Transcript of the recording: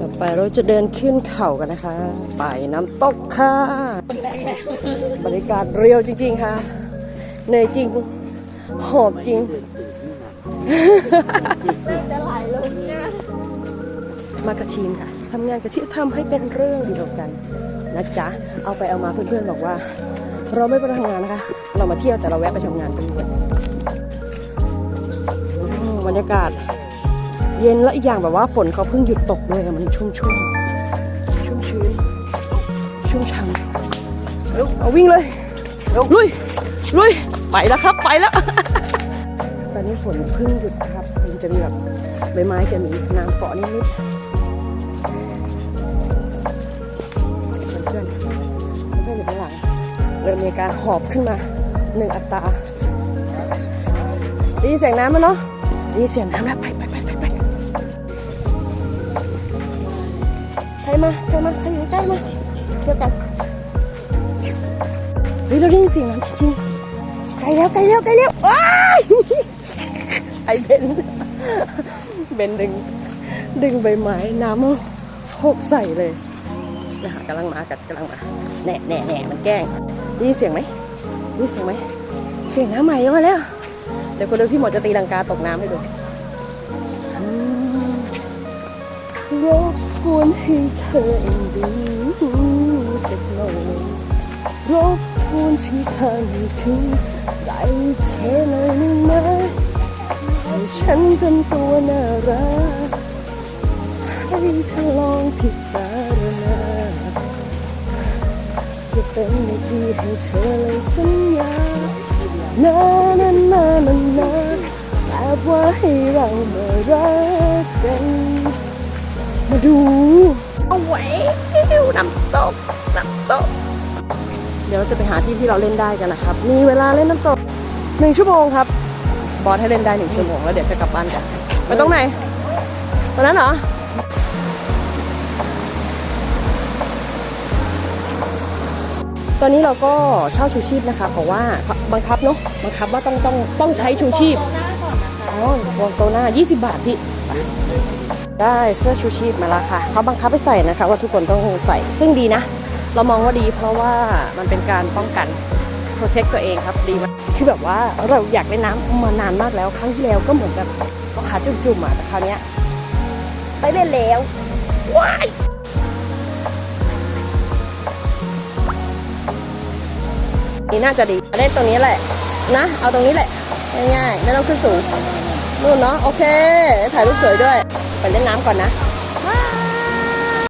ต่อไปเราจะเดินขึ้นเขากันนะคะ ไปน้ำตกค่ะ บรรยากาศเรียวจริง ๆ ค่ะเหนื่อยจริง หอบจริงจะไหลลงมากับทีมค่ะทำงานกับที่ทำให้เป็นเรื่องเดียวกันนะจ๊ะ เอาไปเอามาเพื่อนๆบอกว่า เราไม่ไปทำงานนะคะ เรามาเที่ยวแต่เราแวะไปทำงานกันด้วยบรรยากาศ เย็นและอีกอย่างแบบว่าฝนเขาเพิ่งหยุดตกเลยอะมันชุ่มชุ่มชุ่มชื้น ชุ่มฉ่ำเอาเอาวิ่งเลยลุยลุยไปแล้วครับไปแล้ว ตอนนี้ฝนเพิ่งหยุดนะครับ มันจะมีแบบใบไม้จะมีน้ำเกาะนิดๆเพื่อนเพื่อนอยู่ข้างหลังเริ่มมีการหอบขึ้นมาหนึ่งอัตราด้ยินเสียงน้ำมั้ยเนาะด้ยินเสียงน้ำแล้วไปไป รมาใครมาใครอยู่ใกล้มาเจอกันเฮ้ยเราได้ยินเสียงน้ำจริงๆไกลแล้วไกลแล้วไกลแล้วว้ยไอเบนเบนดึงดึงใบไม้น้ำหกใส่เลยนะคะกำลังมากัดกำลังมาแหน่แหน่แหน่มันแกล้งได้ยินเสียงไหมได้ยินเสียงไหมเสียงน้ำใหม่มาแล้ว เดี๋ยวคนดูพี่หมอจะตีลังกาตกน้ำให้ดูอืมรบ กวนให้เธอเองดูสักหน่อยรบกวนช่วยทำให้ถึงใจเธอหน่อยได้ไหมให้ฉันจำตัวน่ารักให้เธอลองพิจารณาจะเป็นในที่ให้เธอเลยสัญญานานานานานาแบบว่าให้เรามารักกัน ดูเอาไว้น้ำตกน้ำตก เดี๋ยวเราจะไปหาที่ที่เราเล่นได้กันนะครับ มีเวลาเล่นน้ำตกหนึ่งชั่วโมงครับ บอสให้เล่นได้หนึ่งชั่วโมงแล้วเดี๋ยวจะกลับบ้านกันไปตรงไหนตรงนั้นเหรอตอนนี้เราก็เช่าชูชีพนะคะเพราะว่าบังคับเนาะบังคับว่าต้องต้องต้องใช้ชูชีพอ๋อวางโตวหน้า 20 บาทพี่ ไปได้เสื้อชูชีพมาแล้วค่ะเขาบังคับให้ใส่นะคะ ว่าทุกคนต้องใส่ ซึ่งดีนะ เรามองว่าดีเพราะว่ามันเป็นการป้องกันโปรเทคตัวเองครับดีมากคือแบบว่าเราอยากเล่นน้ำมานานมากแล้วครั้งที่แล้วก็เหมือนแบบขาจุ่มๆอะแต่คราวนี้ไปเล่นแล้วว้ายนี่น่าจะดีเล่นตรงนี้แหละนะ เอาตรงนี้แหละง่ายๆไม่ต้องขึ้นสูง นู่นเนาะโอเค ถ่ายรูปสวยด้วย ไปเล่นน้ำก่อนนะ